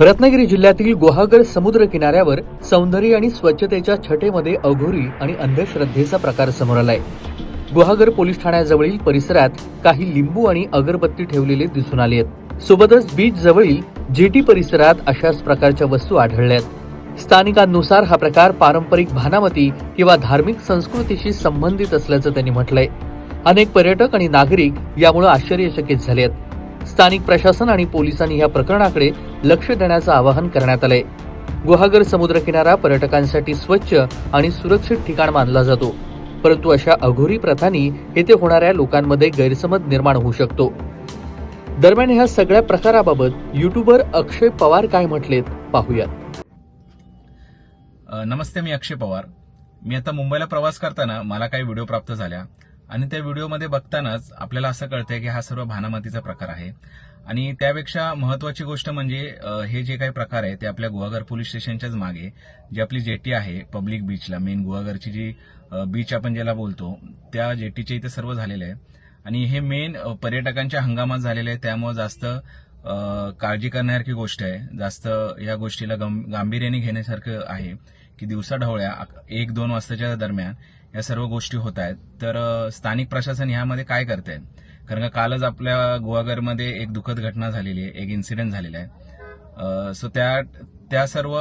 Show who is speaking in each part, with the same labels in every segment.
Speaker 1: रत्नागिरी जिल्ह्यातील गुहागर समुद्र किनाऱ्यावर सौंदर्य आणि स्वच्छतेच्या छटेमध्ये अघोरी आणि अंधश्रद्धेचा प्रकार समोर आलाय. गुहागर पोलीस ठाण्याजवळील परिसरात काही लिंबू आणि अगरबत्ती ठेवलेले दिसून आले आहेत. सोबतच बीच जवळील जेटी परिसरात अशाच प्रकारच्या वस्तू आढळल्यात स्थानिकांनुसार हा प्रकार पारंपरिक भानामती किंवा धार्मिक संस्कृतीशी संबंधित असल्याचं त्यांनी म्हटलंय. अनेक पर्यटक आणि नागरिक यामुळे आश्चर्यचकित झाले आहेत. स्थानिक प्रशासन आणि पोलिसांनी या प्रकरणाकडे लक्ष देण्याचं आवाहन करण्यात आलंय. गुहागर समुद्र किनारा पर्यटकांसाठी स्वच्छ आणि सुरक्षित ठिकाण मानला जातो. परंतु अशा अघोरी प्रथांनी येथे होणाऱ्या लोकांमध्ये गैरसमज निर्माण होऊ शकतो. दरम्यान ह्या सगळ्या प्रकाराबाबत युट्यूबर अक्षय पवार काय म्हटलेत पाहूयात.
Speaker 2: नमस्ते मी अक्षय पवार. मी आता मुंबईला प्रवास करताना मला काही व्हिडिओ प्राप्त झाल्या. आणि त्या व्हिडिओमध्ये बघतानाच आपल्याला असं कळतंय की हा सर्व भानामतीचा प्रकार आहे. आणि त्यापेक्षा महत्वाची गोष्ट म्हणजे हे जे काही प्रकार आहे ते आपल्या गुहागर पोलीस स्टेशनच्याच मागे. जी आपली जेटी आहे पब्लिक बीचला मेन गुहागरची जी बीच आपण ज्याला बोलतो त्या जेटीच्या इथे सर्व झालेलं आहे. आणि हे मेन पर्यटकांच्या हंगामात झालेलं आहे. त्यामुळे जास्त काळजी करण्यासारखी गोष्ट आहे. जास्त या गोष्टीला गं- गांभीर्याने घेण्यासारखं आहे की दिवसा ढवळ्या एक दोन वाजताच्या दरम्यान या सर्व गोष्टी होत आहेत. तर स्थानिक प्रशासन ह्यामध्ये काय करत आहे कारण का कालच आपल्या गुहागरमध्ये एक दुःखद घटना झालेली आहे एक इन्सिडेंट झालेला आहे. सो त्या त्या सर्व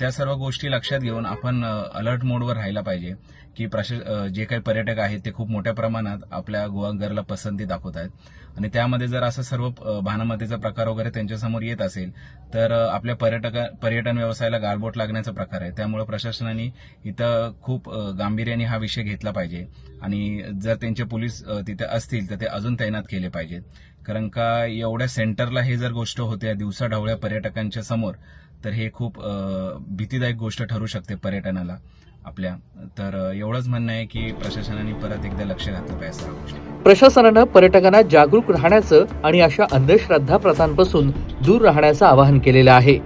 Speaker 2: त्या सर्व गोष्टी लक्षात घेऊन आपण अलर्ट मोडवर राहायला पाहिजे की प्रशा जे काही पर्यटक आहेत ते खूप मोठ्या प्रमाणात आपल्या गुहागरला पसंती दाखवत आहेत. आणि त्यामध्ये जर असं सर्व भानमतेचा भानामतीचा प्रकार वगैरे त्यांच्यासमोर येत असेल तर आपल्या पर्यटक पर्यटन व्यवसायाला गालबोट लागण्याचा प्रकार आहे. त्यामुळे प्रशासनाने इथं खूप गांभीर्याने हा विषय घेतला पाहिजे. आणि जर त्यांचे पोलीस तिथे असतील तर ते अजून तैनात केले पाहिजेत. कारण का एवढ्या सेंटरला हे जर गोष्ट होते दिवसा ढवळ्या पर्यटकांच्या समोर तर हे खूप भीतीदायक गोष्ट ठरू शकते पर्यटनाला आपल्या. तर एवढंच म्हणणं आहे की प्रशासनाने परत एकदा लक्ष घातलं पाहिजे सर्व गोष्टी
Speaker 1: प्रशासनानं पर्यटकांना जागरूक राहण्याचं आणि अशा अंधश्रद्धा प्रथांपासून दूर राहण्याचं आवाहन केलेलं आहे.